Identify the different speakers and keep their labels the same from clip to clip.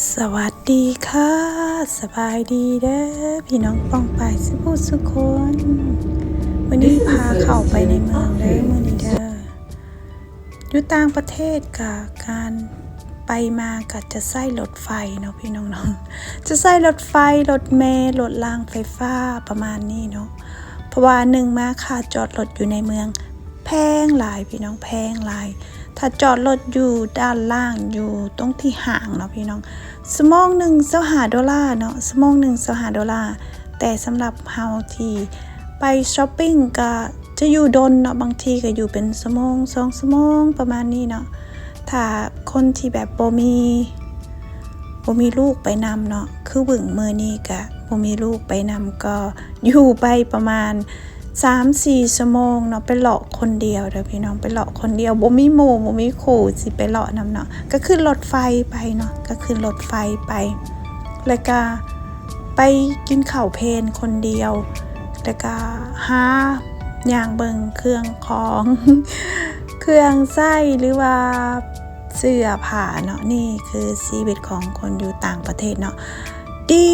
Speaker 1: สวัสดีค่ะ สบายดีเด้อพี่น้องป้องไปายสุภูสุคนวันนี้พาเข้าไปในเมืองเด้อมื่อนี้เด้ออยู่ต่างประเทศกับการไปมากับจะใส่รถไฟเนาะพี่น้องเนาะจะใส่รถไฟรถเมล์รถรางไฟฟ้าประมาณนี้เนาะเพราะว่าหนึ่งมาค่ะจอดรถอยู่ในเมือง แพงหลายพี่น้องแพงหลาย ถ้าจอดรถอยู่ด้านล่างอยู่ตรงที่ห่างเนาะพี่น้องสมองหนึ่งเสหาดอลลาร์เนาะสมองหนึ่งเสหาดอลลาร์แต่สำหรับเฮาที่ไปช้อปปิ้งก็จะอยู่ดนเนาะบางทีก็อยู่เป็นสมองสองสมองประมาณนี้เนาะถ้าคนที่แบบโบมีโบมีลูกไปนำเนาะคือบึ่งมือนี้ก็บ่มีลูกไปนำก็อยู่ไปประมาณ สามสี่ชั่วโมงเนาะไปเลาะคนเดียวเด้อพี่น้องไปเลาะคนเดียวบ่มีหมู่บ่มีขู่สิไปเลาะนำเนาะก็ขึ้นรถไฟไปเนาะก็ขึ้นรถไฟไปแล้วก็ไปกินข้าวเพนคนเดียวแล้วก็หาอย่างเบิงเครื่องของ เครื่องไส้หรือว่าเสื้อผ้าเนาะนี่คือชีวิตของคนอยู่ต่างประเทศเนาะดี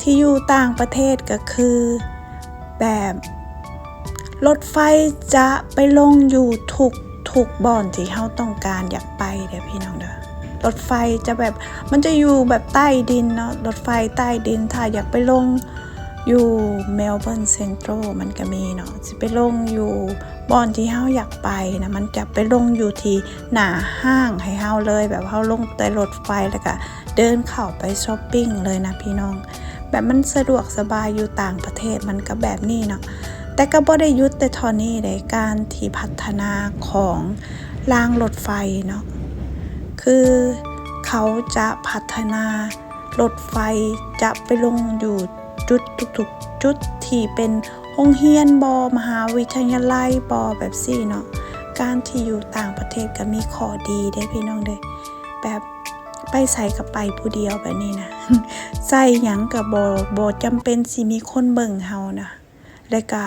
Speaker 1: ที่อยู่ต่างประเทศก็คือ แบบ รถไฟจะไปลงอยู่ทุกทุกบ่อนที่เขาต้องการอยากไปเด้อพี่น้องเด้อรถไฟจะแบบมันจะอยู่แบบใต้ดินเนาะรถไฟใต้ดินถ้าอยากไปลงอยู่เมลเบิร์นเซ็นทรัลมันก็มีเนาะจะไปลงอยู่บ่อนที่เฮาอยากไปนะมันจะไปลงอยู่ที่หน้าห้างให้เฮาเลยแบบเฮาลงแต่รถไฟแล้วก็เดินเข้าไปช้อปปิ้งเลยนะพี่น้อง แบบมันสะดวกสบายอยู่ต่างประเทศมันก็แบบนี้เนาะแต่ก็บ่ได้ยุดแต่ทอนี้ในการที่พัฒนาของรางรถไฟเนาะคือเขาจะพัฒนารถไฟจะไปลงอยู่จุดทุกๆจุดที่เป็นโรงเรียนบอมหาวิทยาลัยบอแบบซี่เนาะการที่อยู่ต่างประเทศก็มีข้อดีได้พี่น้องเด้แบบ ไปใส่กับไปผู้เดียวแบบนี้นะใส่หยังกับบอบจำเป็นสิมีคนเบิ่งเฮานะแล้วก็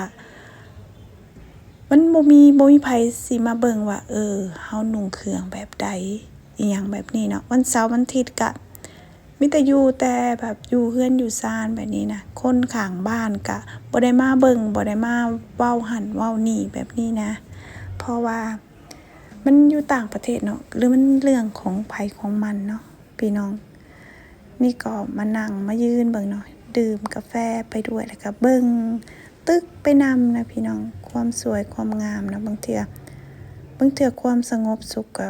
Speaker 1: มันบ่มีบ่มีไผสิมาเบิ่งว่า เออเฮานุ่งเครื่องแบบใดอีหยังแบบนี้เนาะวันเสาร์วันอาทิตย์ก็มีแต่อยู่แต่แบบอยู่เฮือนอยู่ซานแบบนี้นะคนข้างบ้านก็บ่ได้มาเบิ่งบ่ได้มาเว้าหันเว้านี่แบบนี้นะ เพราะว่ามันอยู่ต่างประเทศเนาะหรือมันเรื่องของไผของมันเนาะ พี่น้อง นี่ก็มานั่งมายืนเบิ่งหน่อย ดื่มกาแฟไปด้วยแล้วก็เบิ่งตึกไปนำนะพี่น้อง ความสวยความงามนะบางเทื่อบางเทือความสงบสุขก็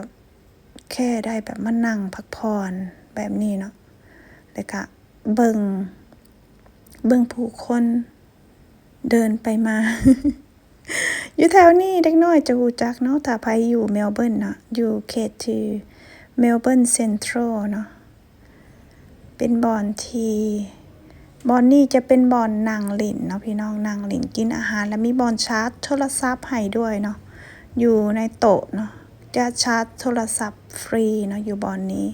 Speaker 1: แค่ได้แบบมานั่งพักผ่อนแบบนี้เนาะแล้วก็เบิ่งเบิ่งผู้คนเดินไปมา อยู่แถวนี้เด็กน้อยจะรู้จักเนาะถ้าไปอยู่เมลเบิร์นเนาะอยู่เขตที่ เมลเบิร์นเซ็นทรัลเนาะเป็นบอนที่บอนนี่จะเป็นบอนนางหลินเนาะพี่น้องนางหลินกินอาหาร แล้วมีบอนชาร์จโทรศัพท์ให้ด้วยเนาะอยู่ในโต๊ะเนาะจะชาร์จโทรศัพท์ฟรีเนาะอยู่บอนนี้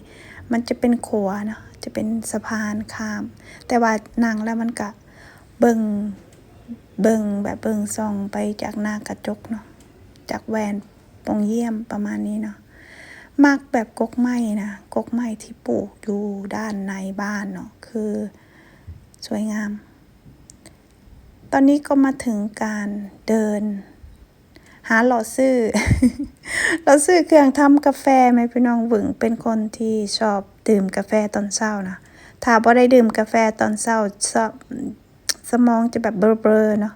Speaker 1: มันจะเป็นขัวเนาะจะเป็นสะพานข้าม แต่ว่านั่งแล้วมันก็เบิงเบิงแบบเบิงซองไปจากหน้ากระจกเนาะจากแวนปองเยี่ยมประมาณนี้เนาะ มักแบบกกไม้นะกกไม้ที่ปลูกอยู่ด้านในบ้านเนาะคือสวยงาม ตอนนี้ก็มาถึงการเดิน หาหลอดซื้อหลอดซื้อเครื่องทำกาแฟไหมพี่น้องหวึงเป็นคนที่ชอบดื่มกาแฟตอนเช้านะถ้าบ่ได้ดื่มกาแฟตอนเช้าสมองจะแบบเบลอๆเนาะ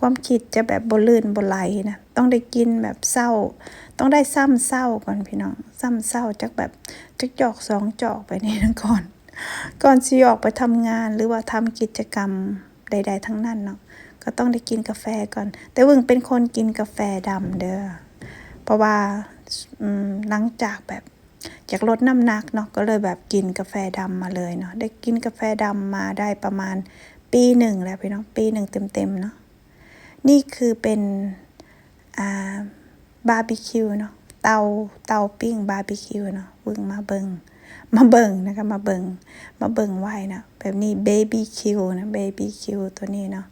Speaker 1: ความคิดจะแบบบลื่นบ่ไหลนะ ต้องได้กินแบบเศร้า ต้องได้ซ้ำเศร้าก่อนพี่น้อง ซ้ำเศร้าจากแบบจักจอกสองจอกไปนี่นะก่อน ก่อนสิออกไปทำงานหรือว่าทำกิจกรรมใด ๆ ทั้งนั้นเนาะ ก็ต้องได้กินกาแฟก่อน แต่วึงเป็นคนกินกาแฟดำเด้อ เพราะว่าหลังจากแบบจากลดน้ำหนักเนาะก็เลยแบบกินกาแฟดำมาเลยเนาะได้กินกาแฟดำมาได้ประมาณปีหนึ่งแล้วพี่น้องปีหนึ่งเต็มๆเนาะ นี่คือเป็นอ่าบาร์บีคิวเนาะเตาเตาปิ้งบาร์บีคิวเนาะเบิ่งมาเบิงมาเบิงนะคะมาเบิงมาเบิงไว้นะแบบนี้เบบี้คิวนะเบบี้คิวตัวนี้เนาะ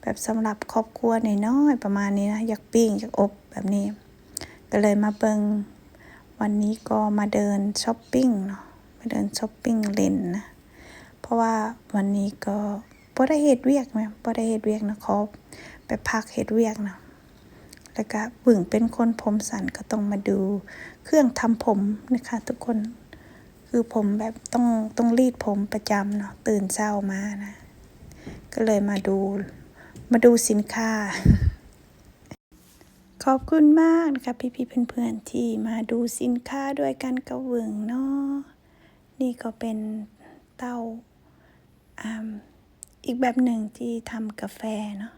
Speaker 1: แบบสำหรับครอบครัวน้อยๆประมาณนี้นะอยากปิ้งอยากอบแบบนี้ ก็เลยมาเบิงวันนี้ก็มาเดินช้อปปิ้งเนาะไปเดินช้อปปิ้งเล่นนะเพราะว่าวันนี้ก็ บ่ได้เฮ็ดเวียกแม่บ่ได้เฮ็ดเวียกนะขอไปพักเฮ็ดเวียกนะแล้วก็บึ่งเป็นคนผมสั้นก็ต้องมาดู เครื่องทำผมนะคะทุกคน คือผมแบบต้องต้องรีดผมประจำเนาะตื่นเช้ามานะ ก็เลยมาดูมาดูสินค้า ขอบคุณมากนะคะพี่ๆเพื่อนๆที่มาดูสินค้าด้วยกันกับเวิงเนาะนี่ก็เป็นเต้าอ่า อีกแบบหนึ่งที่ทำกาแฟเนาะ